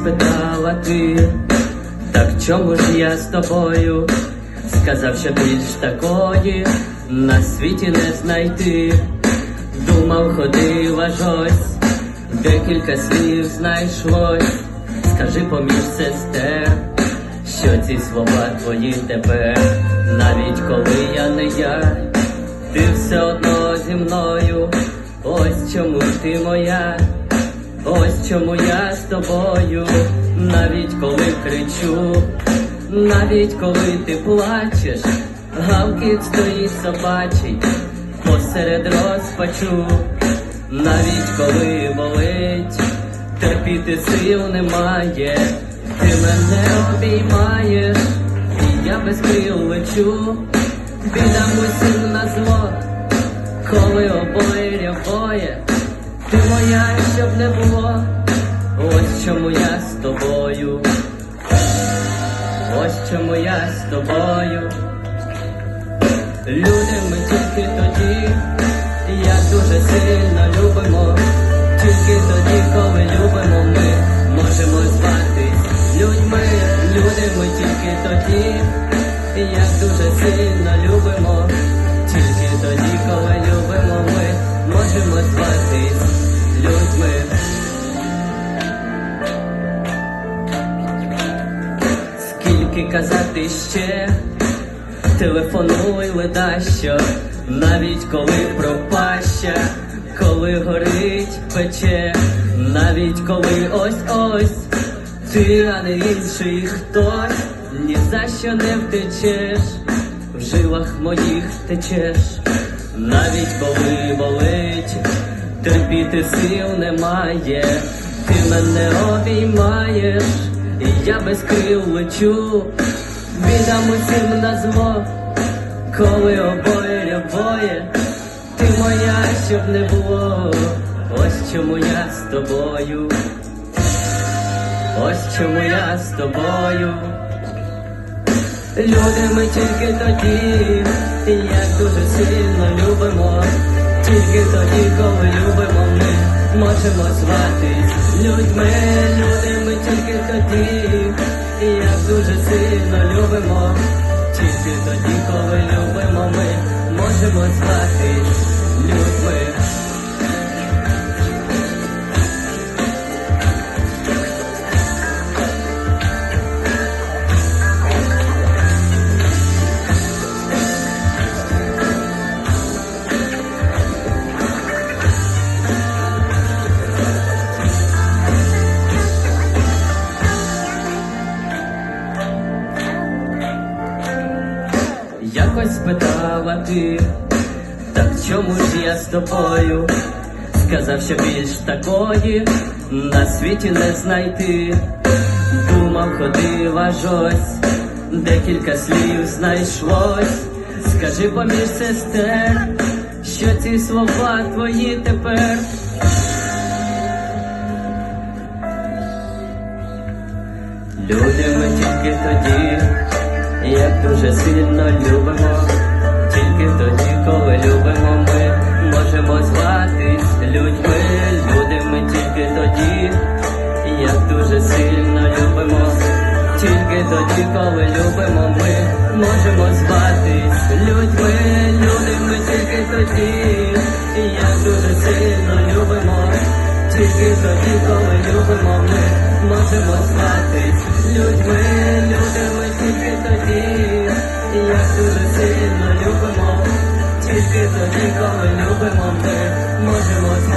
Якось питала ти, так чому ж я з тобою? Сказав, що більш такої на світі не знайти. Думав, ходив аж ось, декілька слів знайшлось. Скажи поміж сестер, що ці слова твої тепер, навіть коли я не я, ти все одно зі мною. Ось чому ти моя. Ось чому я з тобою, навіть коли кричу, навіть коли ти плачеш, гавкіт стоїть собачий посеред розпачу, навіть коли болить, терпіти сил немає, ти мене обіймаєш, і я без крил лечу, бідам усім на ось я з тобою. Люди ми тільки тоді, як дуже сильно любимо, тільки тоді, коли любимо, ми можемо зватись людьми, люди ми тільки тоді, як дуже сильно казати ще, телефонуй ледащо, навіть коли пропаща, коли горить пече, навіть коли ось ось, ти, а не інший хтось, ні за що не втечеш, в жилах моїх течеш, навіть коли болить, терпіти сил немає, ти мене обіймаєш, і я без крил лечу, бідам усім на зло, коли обоє любоє, ти моя, щоб не було, ось чому я з тобою, ось чому я з тобою. Люди ми тільки тоді, як дуже сильно любимо, тільки тоді, коли любимо, ми можемо звати людьми, люди ми тільки тоді, і як дуже сильно любимо, тільки тоді, коли любимо, Якось питала ти, так чому ж я з тобою? Сказав, що більш такої на світі не знайти. Думав, ходив аж ось, декілька слів знайшлось. Скажи поміж сестер, що ці слова твої тепер. Люди ми тільки тоді, як дуже сильно любимо, тільки тоді, коли любимо, ми. Можемо зватись людьми, люди ми тільки тоді, як дуже сильно любимо, тільки тоді, коли любимо, ми. Можемо зватись людьми, люди ми тільки тоді, як дуже сильно любимо, тільки тоді, коли любимо, ми. Можемо зватись людьми, і як дуже сильно любимо, тільки тоді, коли любимо, ми можемо.